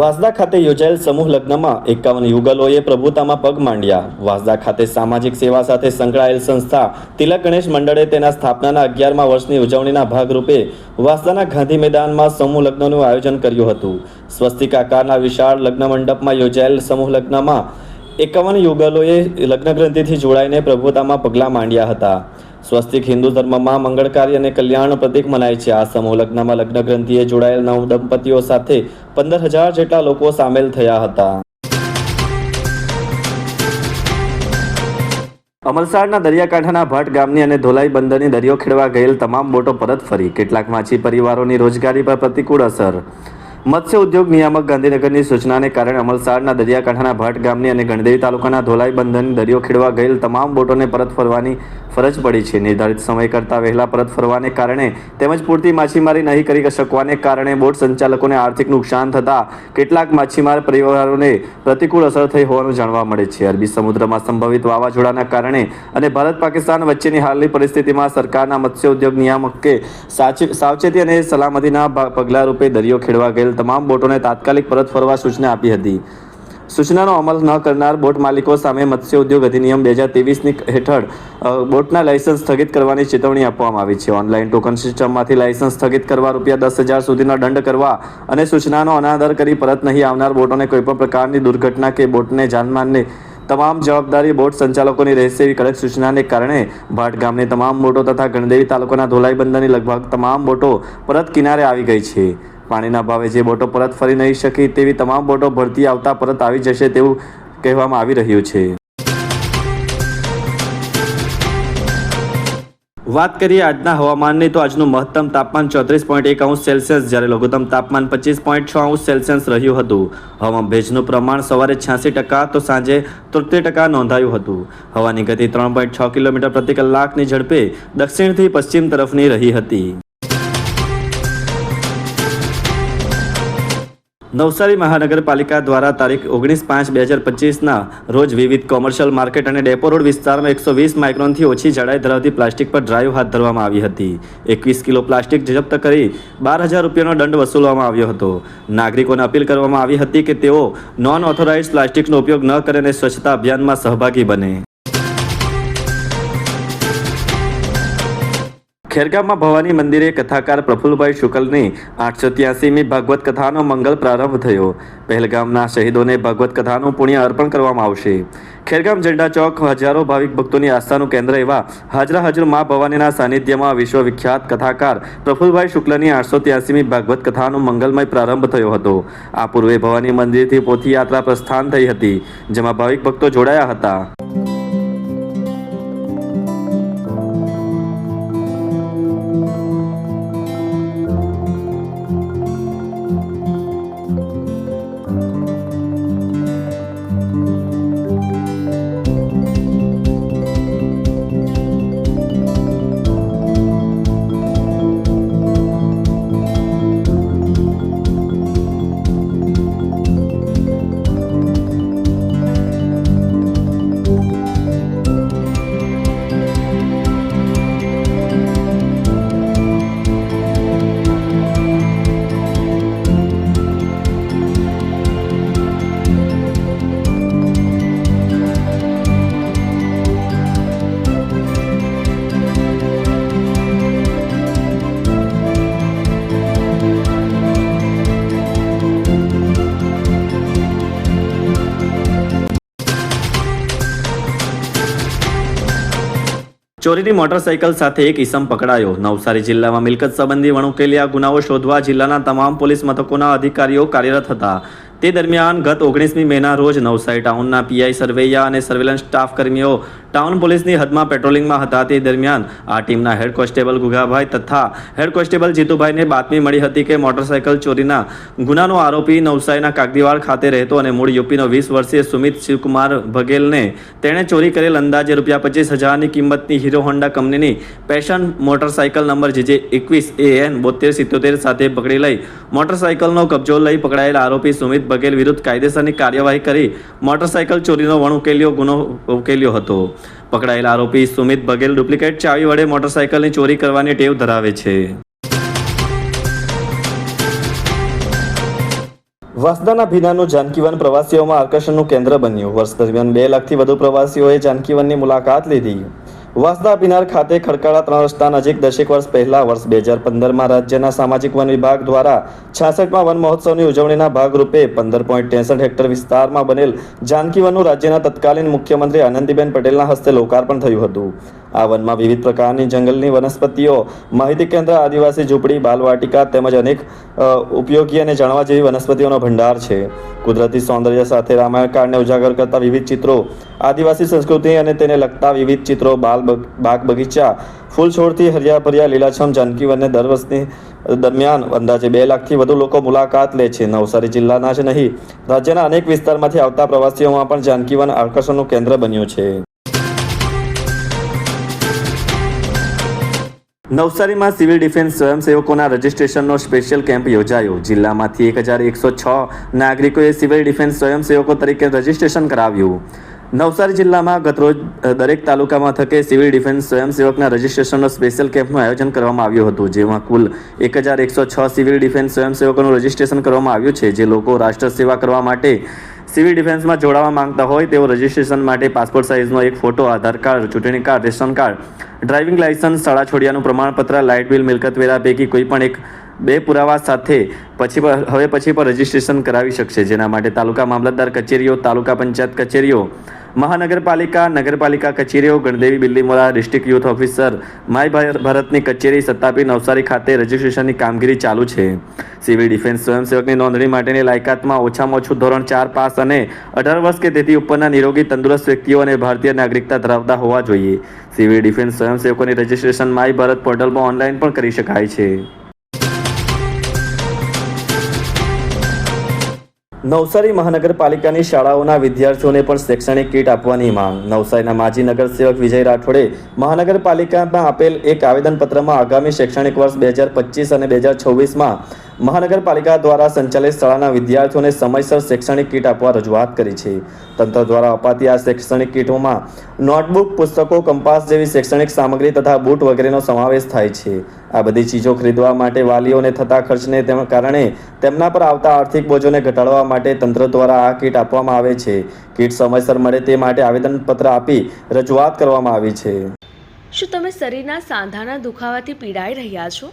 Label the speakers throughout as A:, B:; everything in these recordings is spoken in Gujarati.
A: વાંસદા ખાતે યોજાયેલ સમૂહ લગ્નમાં એકાવન યુગલોએ પ્રભુતામાં પગ માંડ્યા. વાસદા ખાતે સામાજિક સેવા સાથે સંકળાયેલ સંસ્થા તિલક ગણેશ મંડળે તેના સ્થાપનાના અગિયારમા વર્ષની ઉજવણીના ભાગરૂપે વાસદાના ગાંધી મેદાનમાં સમૂહ લગ્નનું આયોજન કર્યું હતું. સ્વસ્તિક આકારના વિશાળ લગ્ન મંડપમાં યોજાયેલ સમૂહ લગ્નમાં એકાવન યુગલોએ લગ્ન ગ્રંથિથી જોડાઈને પ્રભુતામાં પગલાં માંડ્યા હતા. સ્વસ્તિક હિન્દુ ધર્મમાં મંગળકારી અને કલ્યાણ પ્રતીક મનાય છે. આ સમૂહ લગ્નમાં લગ્ન ગ્રંથિએ જોડાયેલ નવ દંપતીઓ સાથે પંદર હજાર જેટલા લોકો સામેલ થયા હતા. અમલસાડના દરિયાકાંઠાના ભાટ ગામની અને ધોલાઈ બંદરની દરિયો ખેડવા ગયેલ તમામ બોટો પરત ફરી. કેટલાક માછી પરિવારોની રોજગારી પર પ્રતિકૂળ અસર. મત્સ્ય ઉદ્યોગ નિયામક ગાંધીનગરની સૂચનાને કારણે અમલસાડના દરિયાકાંઠાના ભાટ ગામની અને ગણદેવી તાલુકાના ધોલાઈ બંદરની દરિયો ખેડવા ગયેલ તમામ બોટોને પરત ફરવાની ફરજ પડી છે. નિર્ધારિત સમય કરતાં વહેલા પરત ફરવાને કારણે તેમજ પૂરતી માછીમારી નહીં કરી શકવાને કારણે બોટ સંચાલકોને આર્થિક નુકસાન થતાં કેટલાક માછીમાર પરિવારોને પ્રતિકૂળ અસર થઈ હોવાનું જાણવા મળે છે. અરબી સમુદ્રમાં સંભવિત વાવાઝોડાના કારણે અને ભારત પાકિસ્તાન વચ્ચેની હાલની પરિસ્થિતિમાં સરકારના મત્સ્ય ઉદ્યોગ નિયામકે સાવચેતી અને સલામતીના પગલાં રૂપે દરિયો ખેડવા ગયેલ તમામ બોટોને તાત્કાલિક પરત ફરવા સૂચના આપી હતી. સૂચનાનો અમલ ન કરનાર બોટ માલિકો સામે મત્સ્ય ઉદ્યોગ અધિનિયમ બે હજાર ત્રેવીસની હેઠળ બોટના લાયસન્સ સ્થગિત કરવાની ચેતવણી આપવામાં આવી છે. ઓનલાઈન ટોકન સિસ્ટમમાંથી લાયસન્સ સ્થગિત કરવા રૂપિયા દસ હજાર સુધીનો દંડ કરવા અને સૂચનાનો અનાદર કરી પરત નહીં આવનાર બોટોને કોઈપણ પ્રકારની દુર્ઘટના કે બોટને જાનમાનને તમામ જવાબદારી બોટ સંચાલકોની રહેશે એવી કડક સૂચનાને કારણે ભાટ ગામની તમામ બોટો તથા ગણદેવી તાલુકાના ધોલાઈ બંદરની લગભગ તમામ બોટો પરત કિનારે આવી ગઈ છે. પાણીના ભાવે જે બોટો પરત ફરી નહીં શકી તેવી તમામ બોટો ભરતી આવતા પરત આવી જશે તેવું કહેવામાં આવી રહ્યું છે. વાત કરીએ આજના હવામાનની, તો આજનું મહત્તમ તાપમાન ચોત્રીસ પોઈન્ટ એક અંશ સેલ્સિયસ, જ્યારે લઘુત્તમ તાપમાન પચીસ પોઈન્ટ છ અંશ સેલ્સિયસ રહ્યું હતું. હવામાં ભેજનું પ્રમાણ સવારે છ્યાસી ટકા, તો સાંજે તોતેર ટકા નોંધાયું હતું. હવાની ગતિ ત્રણ પોઈન્ટ છ કિલોમીટર પ્રતિ કલાકની ઝડપે દક્ષિણથી પશ્ચિમ તરફની રહી હતી. નવસારી મહાનગરપાલિકા દ્વારા તારીખ ઓગણીસ પાંચ બે હજાર પચીસના રોજ વિવિધ કોમર્શિયલ માર્કેટ અને ડેપો રોડ વિસ્તારમાં એકસો વીસ માઇક્રોનથી ઓછી જાડાઈ ધરાવતી પ્લાસ્ટિક પર ડ્રાઈવ હાથ ધરવામાં આવી હતી. એકવીસ કિલો પ્લાસ્ટિક જપ્ત કરી બાર હજાર રૂપિયાનો દંડ વસૂલવામાં આવ્યો હતો. નાગરિકોને અપીલ કરવામાં આવી હતી કે તેઓ નોન ઓથોરાઇઝ પ્લાસ્ટિકનો ઉપયોગ ન કરે અને સ્વચ્છતા અભિયાનમાં સહભાગી બને. ખેરગામમાં ભવાની મંદિરે કથાકાર પ્રફુલભાઈ શુકલની આઠસો ત્યાસીમી ભાગવત કથાનો મંગલ પ્રારંભ થયો. પહેલગામના શહીદોને ભાગવત કથાનું પુણ્ય અર્પણ કરવામાં આવશે. ખેરગામ ઝંડા ચોક હજારો ભાવિક ભક્તોની આસ્થાનું કેન્દ્ર એવા હાજરા હાજર મા ભવાનીના સાનિધ્યમાં વિશ્વવિખ્યાત કથાકાર પ્રફુલભાઈ શુક્લની આઠસો ત્યાસીમી ભાગવત કથાનો મંગલમય પ્રારંભ થયો હતો. આ પૂર્વે ભવાની મંદિરથી પોથીયાત્રા પ્રસ્થાન થઈ હતી, જેમાં ભાવિક ભક્તો જોડાયા હતા. ચોરીની મોટરસાઇકલ સાથે એક ઈસમ પકડાયો. નવસારી જિલ્લામાં મિલકત સંબંધી વણુકેલિયા ગુનાઓ શોધવા જિલ્લાના તમામ પોલીસ મથકોના અધિકારીઓ કાર્યરત હતા. તે દરમિયાન ગત ઓગણીસમી મેના રોજ નવસારી ટાઉનના પીઆઈ સર્વૈયા અને સર્વેલન્સ સ્ટાફ કર્મીઓ ટાઉન પોલીસની હદમાં પેટ્રોલિંગમાં હતા તે દરમિયાન આ ટીમના હેડ કોન્સ્ટેબલ ગુગાભાઈ તથા હેડ કોન્સ્ટેબલ જીતુભાઈને બાતમી મળી હતી કે મોટરસાયકલ ચોરીના ગુનાનો આરોપી નવસારીના કાગદીવાડ ખાતે રહેતો અને મૂળ યુપીનો વીસ વર્ષીય સુમિત શિવકુમાર બઘેલને તેણે ચોરી કરેલ અંદાજે રૂપિયા પચીસ હજારની કિંમતની હીરો હોન્ડા કંપનીની પેશન મોટરસાયકલ નંબર જે એકવીસ એ એન બોતેર સિત્તોતેર સાથે પકડી લઈ મોટરસાઇકલનો કબજો લઈ પકડાયેલ આરોપી સુમિત બઘેલ વિરુદ્ધ કાયદેસરની કાર્યવાહી કરી મોટરસાયકલ ચોરીનો વણ ઉકેલ્યો ગુનો ઉકેલ્યો હતો. પકડાયેલ આરોપી સુમિત બઘેલ ડુપ્લિકેટ ચાવી વડે મોટરસાયકલની ચોરી કરવાની ટેવ ધરાવે છે. વાસદાના ભીનાનું જાનકીવન પ્રવાસીઓમાં આકર્ષણનું કેન્દ્ર બન્યું. વર્ષ દરમિયાન બે લાખથી વધુ પ્રવાસીઓએ જાનકીવનની મુલાકાત લીધી. વાસદા ભીનાર ખાતે ખડકાળા ત્રણ રસ્તા નજીક દસેક વર્ષ પહેલા વર્ષ બે હજાર પંદરમાં રાજ્યના સામાજિક વન વિભાગ દ્વારા છાસઠમાં વન મહોત્સવની ઉજવણીના ભાગરૂપે પંદર પોઈન્ટ ત્રેસઠ હેક્ટર વિસ્તારમાં બનેલ જાનકી વનનું રાજ્યના તત્કાલીન મુખ્યમંત્રી આનંદીબેન પટેલના હસ્તે લોકાર્પણ થયું હતું. આ વનમાં વિવિધ પ્રકારની જંગલની વનસ્પતિઓ, માહિતી કેન્દ્ર, આદિવાસી ઝૂંપડી, બાલવાટિકા તેમજ અનેક ઉપયોગી અને જાણવા જેવી વનસ્પતિઓનો ભંડાર છે. કુદરતી સૌંદર્ય સાથે રામાયણ કાળને ઉજાગર કરતા વિવિધ ચિત્રો, આદિવાસી સંસ્કૃતિ અને તેને લગતા વિવિધ ચિત્રો, બાલ બગ- બાગ બગીચા ફૂલ છોડથી હરિયા ભર્યા લીલાછમ જાનકી વનને દર વર્ષની દરમિયાન અંદાજે બે લાખથી વધુ લોકો મુલાકાત લે છે. નવસારી જિલ્લાના જ નહીં, રાજ્યના અનેક વિસ્તારમાંથી આવતા પ્રવાસીઓમાં પણ જાનકી વન આકર્ષણનું કેન્દ્ર બન્યું છે. નવસારીમાં સિવિલ ડિફેન્સ સ્વયંસેવકોના રજિસ્ટ્રેશનનો સ્પેશિયલ કેમ્પ યોજાયો. જિલ્લામાંથી એક હજાર એકસો છ નાગરિકોએ સિવિલ ડિફેન્સ સ્વયંસેવકો તરીકે રજિસ્ટ્રેશન કરાવ્યું. નવસારી જિલ્લામાં ગતરોજ દરેક તાલુકા મથકે સિવિલ ડિફેન્સ સ્વયંસેવકના રજિસ્ટ્રેશનનો સ્પેશિયલ કેમ્પનું આયોજન કરવામાં આવ્યું હતું, જેમાં કુલ એક હજાર એકસો છ સિવિલ ડિફેન્સ સ્વયંસેવકોનું રજિસ્ટ્રેશન કરવામાં આવ્યું છે. જે લોકો રાષ્ટ્ર સેવા કરવા માટે સિવિલ ડિફેન્સમાં જોડાવા માંગતા હોય તેઓ રજિસ્ટ્રેશન માટે પાસપોર્ટ સાઇઝનો એક ફોટો, આધાર કાર્ડ, ચૂંટણી card, ration card driving licence શાળા છોડિયાનું પ્રમાણપત્ર, લાઇટ બિલ, મિલકત વેરા પૈકી કોઈ પણ એક, બે પુરાવા સાથે પછી હવે પછી પર રજીસ્ટ્રેશન કરાવી શકશે. જેના માટે તાલુકા મામલતદાર કચેરીઓ, તાલુકા પંચાયત કચેરીઓ મહાનગરપાલિકા, નગરપાલિકા કચેરીઓ, Gandevi Bilimora district youth officer, my ભાર- ભારતની કચેરી સત્તાપી નવસારી ખાતે રજીસ્ટ્રેશનની કામગીરી ચાલુ છે. સિવિલ ડિફેન્સ સ્વયંસેવકની નોંધણી માટેની લાયકાતમાં ઓછામાં ઓછું ધોરણ ચાર પાસ અને અઢાર વર્ષ કે તેથી ઉપરના નિરોગી, તંદુરસ્ત વ્યક્તિઓ અને ભારતીય નાગરિકતા ધરાવતા હોવા જોઈએ. સિવિલ ડિફેન્સ સ્વયંસેવકોની રજિસ્ટ્રેશન માય ભારત પોર્ટલમાં ઓનલાઈન પણ કરી શકાય છે. નવસારી મહાનગરપાલિકાની શાળાઓના વિદ્યાર્થીઓને પણ શૈક્ષણિક કીટ આપવાની માંગ. નવસારીના માજી નગરસેવક વિજય રાઠોડે મહાનગરપાલિકામાં આપેલ એક આવેદનપત્રમાં આગામી શૈક્ષણિક વર્ષ બે હજાર પચીસ અને બે હજાર છવ્વીસમાં મહાનગરપાલિકા દ્વારા સંચાલિત શાળાના વિદ્યાર્થીઓને સમયસર શૈક્ષણિક કીટ આપવા રજૂઆત કરી છે. તંત્ર દ્વારા અપાતી આ શૈક્ષણિક કીટોમાં નોટબુક, પુસ્તકો, કંપાસ જેવી શૈક્ષણિક સામગ્રી તથા બૂટ વગેરેનો સમાવેશ થાય છે. આ બધી ચીજો ખરીદવા માટે વાલીઓને થતા ખર્ચને તેના કારણે તેમના પર આવતા આર્થિક બોજોને ઘટાડવા માટે તંત્ર દ્વારા આ કીટ આપવામાં આવે છે. કીટ સમયસર મળે તે માટે આવેદનપત્ર આપી રજૂઆત કરવામાં આવી છે.
B: શું તમે શરીરના સાંધાના દુખાવાથી પીડાઈ રહ્યા છો?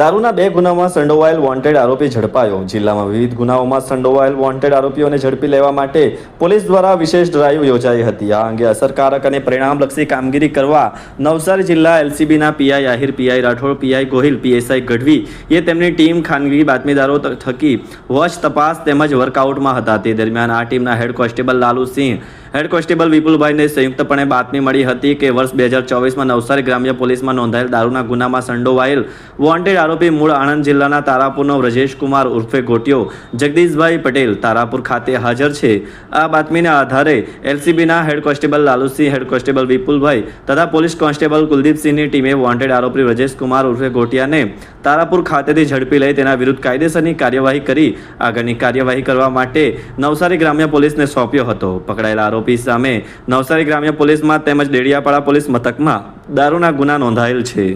A: દારૂના બે ગુનામાં સંડોવાયેલ વોન્ટેડ આરોપી ઝડપાયો. જિલ્લામાં વિવિધ ગુનાઓમાં સંડોવાયેલ વોન્ટેડ આરોપીઓને ઝડપી લેવા માટે પોલીસ દ્વારા વિશેષ ડ્રાઈવ યોજાઈ હતી. આ અંગે અસરકારક અને પરિણામલક્ષી કામગીરી કરવા નવસારી જિલ્લા એલસીબીના PI Ahir PI Rathod PI Gohil PSI Gadhvi એ તેમની ટીમ ખાનગી બાતમીદારો થકી વોચ તપાસ તેમજ વર્કઆઉટમાં હતા. તે દરમિયાન આ ટીમના હેડ કોન્સ્ટેબલ લાલુસિંહ હેડ કોન્સ્ટેબલ વિપુલભાઈને સંયુક્તપણે બાતમી મળી હતી કે વર્ષ બે હજાર ચોવીસમાં નવસારી ગ્રામ્ય પોલીસમાં નોંધાયેલ દારૂના ગુનામાં સંડોવાયેલ વોન્ટેડ આરોપી મૂળ આણંદ જિલ્લાના તારાપુરનો કુમાર ઉર્ફે ગોટિયો, જગદીશભાઈ પટેલ તારાપુર ખાતે હાજર છે. આ બાતમીના આધારે એલસીબીના હેડ કોન્સ્ટેબલ લાલુસિંહ હેડ કોન્સ્ટેબલ વિપુલભાઈ તથા પોલીસ કોન્સ્ટેબલ કુલદીપસિંહની ટીમે વોન્ટેડ આરોપી વ્રજેશ કુમાર ઉર્ફે ગોટિયાને તારાપુર ખાતેથી ઝડપી લઈ તેના વિરુદ્ધ કાયદેસરની કાર્યવાહી કરી. આગળની કાર્યવાહી કરવા માટે નવસારી ગ્રામ્ય પોલીસને સોંપ્યો હતો. પકડાયેલા આરોપી સામે નવસારી ગ્રામ્ય પોલીસમાં તેમજ ડેડિયાપાડા પોલીસ મથકમાં દારૂના ગુના નોંધાયેલ છે.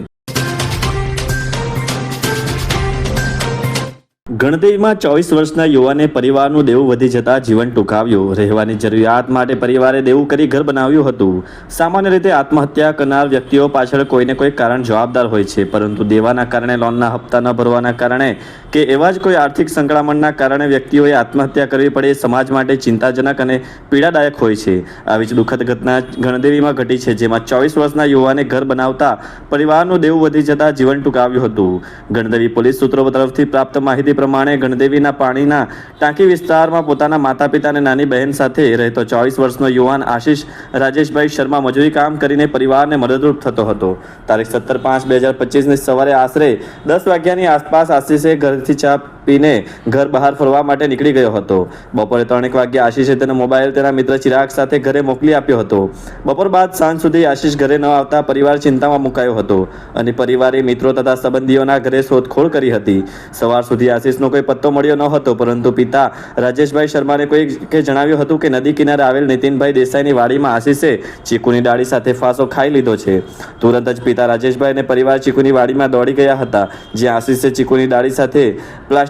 A: ગણદેવીમાં ચોવીસ વર્ષના યુવાને પરિવારનું દેવું વધી જતા જીવન ટૂંકાવ્યું. રહેવાની જરૂરિયાત માટે પરિવારે દેવું કરી ઘર બનાવ્યું હતું. સામાન્ય રીતે આત્મહત્યા કરનાર વ્યક્તિઓ પાછળ કોઈને કોઈ કારણ જવાબદાર હોય છે. પરંતુ દેવાના કારણે, લોનના હપ્તા ન ભરવાના કારણે કે એવા જ કોઈ આર્થિક સંકળામણના કારણે વ્યક્તિઓએ આત્મહત્યા કરવી પડે, સમાજ માટે ચિંતાજનક અને પીડાદાયક હોય છે. આવી જ દુઃખદ ઘટના ગણદેવીમાં ઘટી છે, જેમાં ચોવીસ વર્ષના યુવાને ઘર બનાવતા પરિવારનું દેવું વધી જતા જીવન ટૂંકાવ્યું હતું. ગણદેવી પોલીસ સૂત્રો તરફથી પ્રાપ્ત માહિતી પ્રમાણે ગણદેવીના પાણીના ટાંકી વિસ્તારમાં પોતાના માતા પિતા અને નાની બહેન સાથે રહેતો ચોવીસ વર્ષનો યુવાન આશીષ રાજેશભાઈ શર્મા મજૂરી કામ કરીને પરિવારને મદદરૂપ થતો હતો. તારીખ સત્તર પાંચ બે હજાર પચીસની સવારે આશરે દસ વાગ્યાની આસપાસ આશીષે ઘરથી ચા પીને ઘર બહાર ફરવા માટે નીકળી ગયો હતો. બપોરે ત્રણેક વાગ્યે આશીષે તેનો મોબાઈલ તેના મિત્ર ચિરાગ સાથે ઘરે મોકલી આપ્યો હતો. બપોર બાદ સાંજ સુધી આશીષ ઘરે ન આવતા પરિવાર ચિંતામાં મુકાયો હતો અને પરિવારે મિત્રો તથા સંબંધીઓના ઘરે શોધખોળ કરી હતી. સવાર સુધી આશીષનો કોઈ પત્તો મળ્યો ન હતો, પરંતુ પિતા રાજેશભાઈ શર્માને કોઈ કે જણાવ્યું હતું કે નદી કિનારે આવેલ નીતિનભાઈ દેસાઈની વાડીમાં આશીષે ચીકુની ડાળી સાથે ફાંસો ખાઈ લીધો છે. તુરંત જ પિતા રાજેશભાઈ અને પરિવાર ચીકુની વાડીમાં દોડી ગયા હતા, જ્યાં આશીષે ચીકુની ડાળી સાથે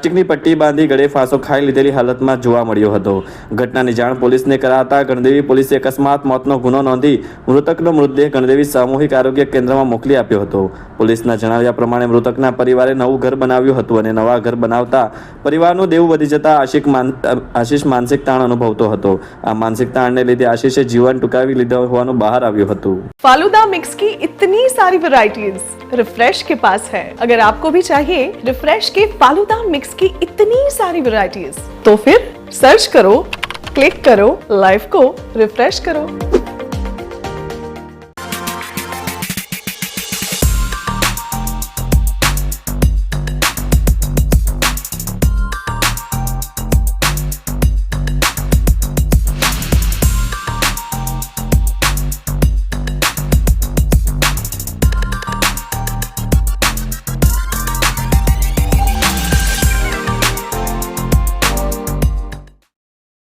A: પ્લાસ્ટિકની પટ્ટી બાંધી ગળે ફાંસો ખાઈ લીધેલી હાલતમાં જોવા મળ્યો હતો ઘટનાની જાણ પોલીસને કરાતા ગણદેવી પોલીસે અકસ્માત મોતનો ગુનો નોંધી મૃતકનો મૃતદેહ ગણદેવી સામૂહિક આરોગ્ય કેન્દ્રમાં મોકલી આપ્યો હતો પોલીસના જણાવ્યા પ્રમાણે મૃતકના પરિવારે નવું ઘર બનાવ્યું હતું અને નવા ઘર બનાવતા પરિવારનું દેવું વધી જતા આશિક માન આશીષ માનસિક તાણ અનુભવતો હતો આ માનસિક તાણને લીધે આશીષે જીવન ટૂંકાવી લીધું હોવાનું બહાર આવ્યું હતું
C: फालूदा मिक्स की इतनी सारी वैरायटीज रिफ्रेश के पास है अगर आपको भी चाहिए रिफ्रेश के फालूदा मिक्स की इतनी सारी वैरायटीज तो फिर सर्च करो क्लिक करो लाइफ को रिफ्रेश करो